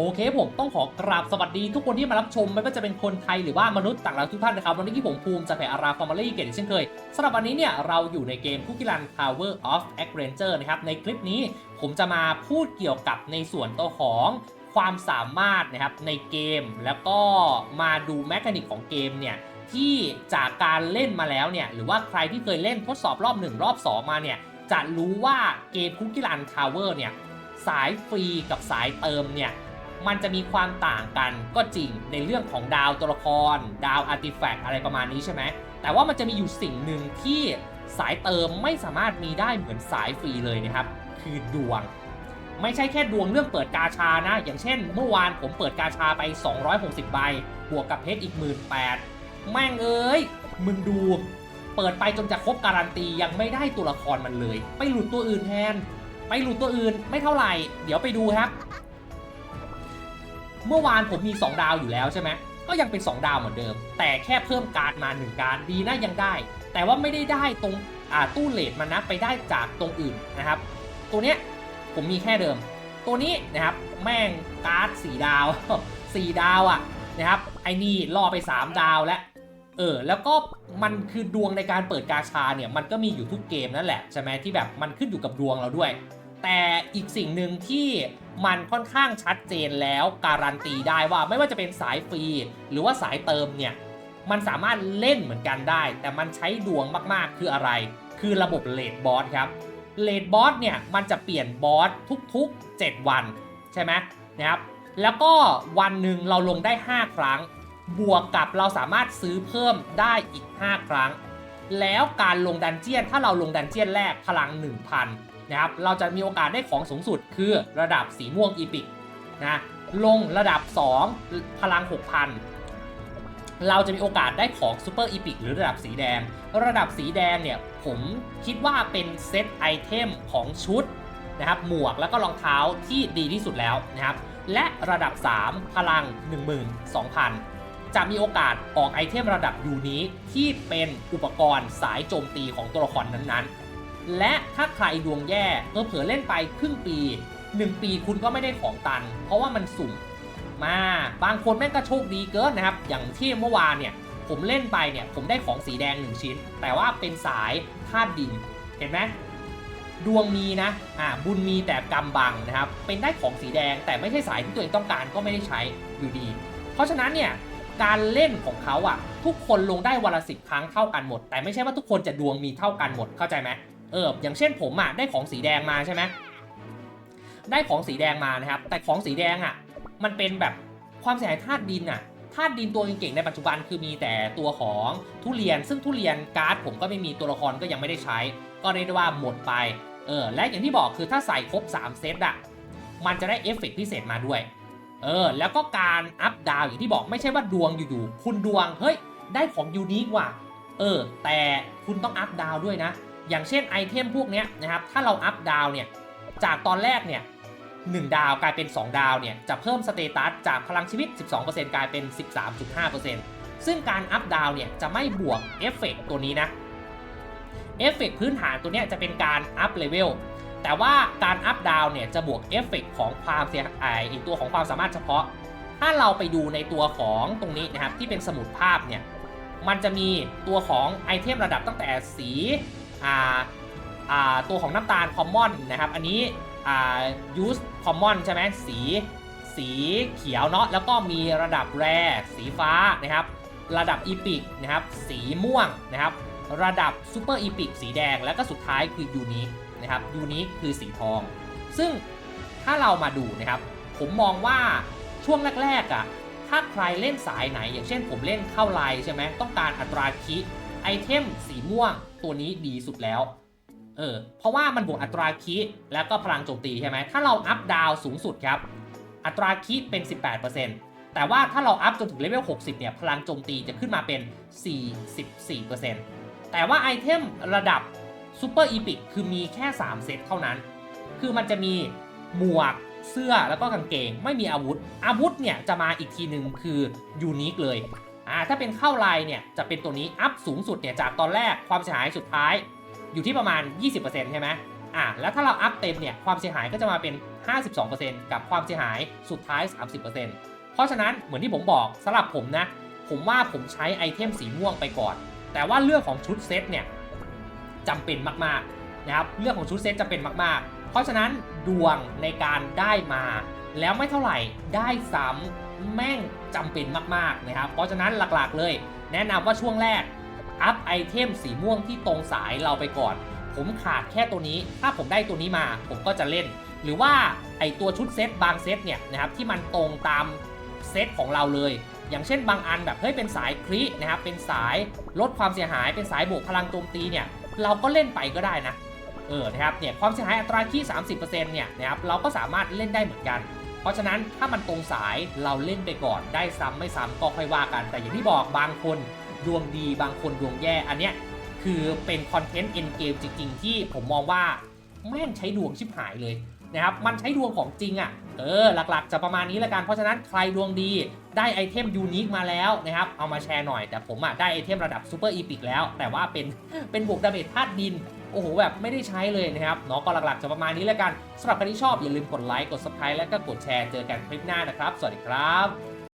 โอเคผมต้องขอกราบสวัสดีทุกคนที่มารับชมไม่ว่าจะเป็นคนไทยหรือว่ามนุษย์ต่างดาวทุกท่านนะครับ วันนี้ที่ผมภูมิจากแผ่อาราฟอร์มาลี่เกตเช่นเคยสำหรับวันนี้เนี่ยเราอยู่ในเกมคุกกี้รัน Tower of a d v e n t u r e นะครับ ในคลิปนี้ผมจะมาพูดเกี่ยวกับในส่วนตัวของความสามารถนะครับในเกม แล้วก็มาดูแมคานิกของเกมเนี่ยที่จากการเล่นมาแล้วเนี่ยหรือว่าใครที่เคยเล่นทดสอบรอบ 1 รอบ 2 มาเนี่ยจะรู้ว่าเกมคุกกี้รัน Tower เนี่ยสายฟรีกับสายเติมเนี่ย มันจะมีความต่างกันก็จริงในเรื่องของดาวตัวละคร ดาวอาร์ติแฟกต์อะไรประมาณนี้ใช่ไหมแต่ว่ามันจะมีอยู่สิ่งหนึ่งที่สายเติมไม่สามารถมีได้เหมือนสายฟรีเลยนะครับ คือดวง ไม่ใช่แค่ดวงเรื่องเปิดกาชานะ อย่างเช่น เมื่อวานผมเปิดกาชาไป 260 ใบบวกกับเพชรอีก 1 8ื่นแม่งเอ้ยมึงดูเปิดไปจนจะครบการันตียังไม่ได้ตัวละครมันเลย ไปหลุดตัวอื่นแทน ไปหลุดตัวอื่นไม่เท่าไหร่ เดี๋ยวไปดูครับ เมื่อวานผมมี 2 ดาวอยู่แล้วใช่ไหมก็ยังเป็น 2 ดาวเหมือนเดิม แต่แค่เพิ่มการมา 1 การดีนะยังได้ แต่ว่าไม่ได้ได้ตรงตู้เลทมันนะไปได้จากตรงอื่นนะครับ ตัวเนี้ยผมมีแค่เดิม ตัวนี้นะครับแม่งการ์ด4ดาว 4 ดาวอะ่ะนะครับไอ้นี่ล่อไป 3 ดาวแล้วเออแล้วก็มันคือดวงในการเปิดกาชาเนี่ยมันก็มีอยู่ทุกเกมนั่นแหละใช่ไหมที่แบบมันขึ้นอยู่กับดวงเราด้วย แต่อีกสิ่งหนึ่งที่ มันค่อนข้างชัดเจนแล้วการันตีได้ว่าไม่ว่าจะเป็นสายฟรีหรือว่าสายเติมเนี่ยมันสามารถเล่นเหมือนกันได้ แต่มันใช้ดวงมากๆคืออะไร คือระบบเลดบอสครับเลดบอสเนี่ยมันจะเปลี่ยนบอสทุกๆ 7 วันใช่ไหมนะครับแล้วก็วันหนึ่งเราลงได้ 5 ครั้ง บวกกับเราสามารถซื้อเพิ่มได้อีก 5 ครั้ง แล้วการลงดันเจียนถ้าเราลงดันเจียนแรกพลัง 1,000 นะครับเราจะมีโอกาสได้ของสูงสุดคือระดับสีม่วงอีพิกนะลงระดับ 2 พลัง 6,000 เราจะมีโอกาสได้ของซูเปอร์อีพิกหรือระดับสีแดง ระดับสีแดงเนี่ยผมคิดว่าเป็นเซตไอเทมของชุดนะครับหมวกแล้วก็รองเท้าที่ดีที่สุดแล้วนะครับและระดับ 3 พลัง 12,000 จะมีโอกาสออกไอเทมระดับยูนิคที่เป็นอุปกรณ์สายโจมตีของตัวละครนั้นๆ และถ้าใครดวงแย่เผลอเล่นไปครึ่งปี 1 ปีคุณก็ไม่ได้ของตัน เพราะว่ามันสุ่มมาบางคนแม่งก็โชคดีเกินนะครับ อย่างที่เมื่อวานเนี่ย ผมเล่นไปเนี่ย ผมได้ของสีแดง 1 ชิ้น แต่ว่าเป็นสายธาตุดิน เห็นไหมดวงมีนะ อ่า บุญมีแต่กำบังนะครับ เป็นได้ของสีแดงแต่ไม่ใช่สายที่ตัวเองต้องการก็ไม่ได้ใช้อยู่ดี เพราะฉะนั้นเนี่ย การเล่นของเขาอะทุกคนลงได้วันละสิบครั้งเท่ากันหมด แต่ไม่ใช่ว่าทุกคนจะดวงมีเท่ากันหมด เข้าใจไหม เอออย่างเช่นผมอะได้ของสีแดงมาใช่ไหมได้ของสีแดงมานะครับ แต่ของสีแดงอะมันเป็นแบบความเสียหายธาตุดินอะธาตุดินตัวเก่งๆในปัจจุบันคือมีแต่ตัวของทุเรียน ซึ่งทุเรียนการ์ดผมก็ไม่มีตัวละครก็ยังไม่ได้ใช้ ก็เรียกได้ว่าหมดไปเออและอย่างที่บอกคือถ้าใส่ครบ 3 เซตอะมันจะได้เอฟเฟกต์พิเศษมาด้วยเออแล้วก็การอัพดาวอย่างที่บอกไม่ใช่ว่าดวงอยู่ๆคุณดวงเฮ้ยได้ของยูนิคว่ะเออแต่คุณต้องอัพดาวด้วยนะ อย่างเช่นไอเทมพวกนี้นะครับ ถ้าเราอัพดาวเนี่ย จากตอนแรกเนี่ย1ดาวกลายเป็น 2 ดาวเนี่ย จะเพิ่มสเตตัสจากพลังชีวิต 12%กลายเป็น 13.5%ซึ่งการอัพดาวเนี่ยจะไม่บวกเอฟเฟกต์ตัวนี้นะเอฟเฟกต์พื้นฐานตัวเนี้ยจะเป็นการอัพเลเวลแต่ว่าการอัพดาวเนี่ยจะบวกเอฟเฟกของความเสียหายอีกตัวของความสามารถเฉพาะ ถ้าเราไปดูในตัวของตรงนี้นะครับที่เป็นสมุดภาพเนี่ยมันจะมีตัวของไอเทมระดับตั้งแต่สี ตัวของน้ำตาลคอมมอนนะครับ อันนี้ยูสคอมมอนใช่ไหมสีสีเขียวเนาะแล้วก็มีระดับแรสีฟ้านะครับ ระดับอีพิกนะครับ สีม่วงนะครับ ระดับซูเปอร์อีพิกสีแดงแล้วก็สุดท้ายคือยูนิคนะครับยูนิคคือสีทอง ซึ่งถ้าเรามาดูนะครับ ผมมองว่าช่วงแรกๆอะ่ะถ้าใครเล่นสายไหน อย่างเช่นผมเล่นเข้าไลน์ใช่ไหมต้องการอัตราคิ เทมสีม่วงตัวนี้ดีสุดแล้ว เออ เพราะว่ามันบวกอัตราคิแล้วก็พลังโจมตีใช่ไหม ถ้าเราอัพดาวสูงสุดครับ อัตราคิเป็น 18%แต่ว่าถ้าเราอัพจนถึงเลเวล 60 เนี่ย พลังโจมตีจะขึ้นมาเป็น 44%แต่ว่าไอเทมระดับซูเปอร์อีพิกคือมีแค่ 3 เซตเท่านั้น คือมันจะมีหมวกเสื้อแล้วก็กางเกง ไม่มีอาวุธ อาวุธเนี่ยจะมาอีกทีหนึ่งคือยูนิคเลย อ่าถ้าเป็นเข้าไลน์เนี่ยจะเป็นตัวนี้อัพสูงสุดเนี่ยจากตอนแรกความเสียหายสุดท้าย อยู่ที่ประมาณ 20%ใช่ไหมอะแล้วถ้าเราอัพเต็มเนี่ยความเสียหายก็จะมาเป็น 52%กับความเสียหายสุดท้าย 30%เพราะฉะนั้นเหมือนที่ผมบอกสำหรับผมนะ ผมว่าผมใช้ไอเทมสีม่วงไปก่อน แต่ว่าเรื่องของชุดเซตเนี่ยจำเป็นมากๆนะครับเรื่องของชุดเซตจำเป็นมากๆ เพราะฉะนั้นดวงในการได้มา แล้วไม่เท่าไหร่ได้ซ้ำแม่ง จำเป็นมากๆนะครับ เพราะฉะนั้นหลักๆเลย แนะนำว่าช่วงแรกอัพไอเทมสีม่วงที่ตรงสายเราไปก่อน ผมขาดแค่ตัวนี้ ถ้าผมได้ตัวนี้มา ผมก็จะเล่น หรือว่าไอตัวชุดเซตบางเซตเนี่ยนะครับที่มันตรงตามเซตของเราเลย อย่างเช่นบางอันแบบเฮ้ยเป็นสายครินะครับเป็นสายลดความเสียหายเป็นสายบวกพลังโจมตีเนี่ยเราก็เล่นไปก็ได้นะเออนะครับเนี่ยความเสียหายอัตราที่ 30%เนี่ยนะครับเราก็สามารถเล่นได้เหมือนกัน เพราะฉะนั้นถ้ามันตรงสายเราเล่นไปก่อนได้ซ้ำไม่ซ้ำก็ค่อยว่ากัน แต่อย่างที่บอกบางคนดวงดีบางคนดวงแย่อันเนี้ยคือเป็นคอนเทนต์เอ็นเกมจริง ๆ ที่ผมมองว่าแม่งใช้ดวงชิบหายเลยนะครับมันใช้ดวงของจริงอะ่ะเออหลักๆ จะประมาณนี้ละกันเพราะฉะนั้นใครดวงดี ได้ไอเทมยูนิคมาแล้วนะครับ เอามาแชร์หน่อย แต่ผมอะได้ไอเทมระดับซูเปอร์อีพิกแล้ว แต่ว่าเป็นเป็นบวกดาเมจธาตุดิน โอ้โห แบบไม่ได้ใช้เลยนะครับเนาะก็หลักๆจะประมาณนี้แล้วกันสำหรับใครที่ชอบอย่าลืมกดไลค์กดซับสไครต์และก็กดแชร์เจอกันคลิปหน้านะครับ สวัสดีครับ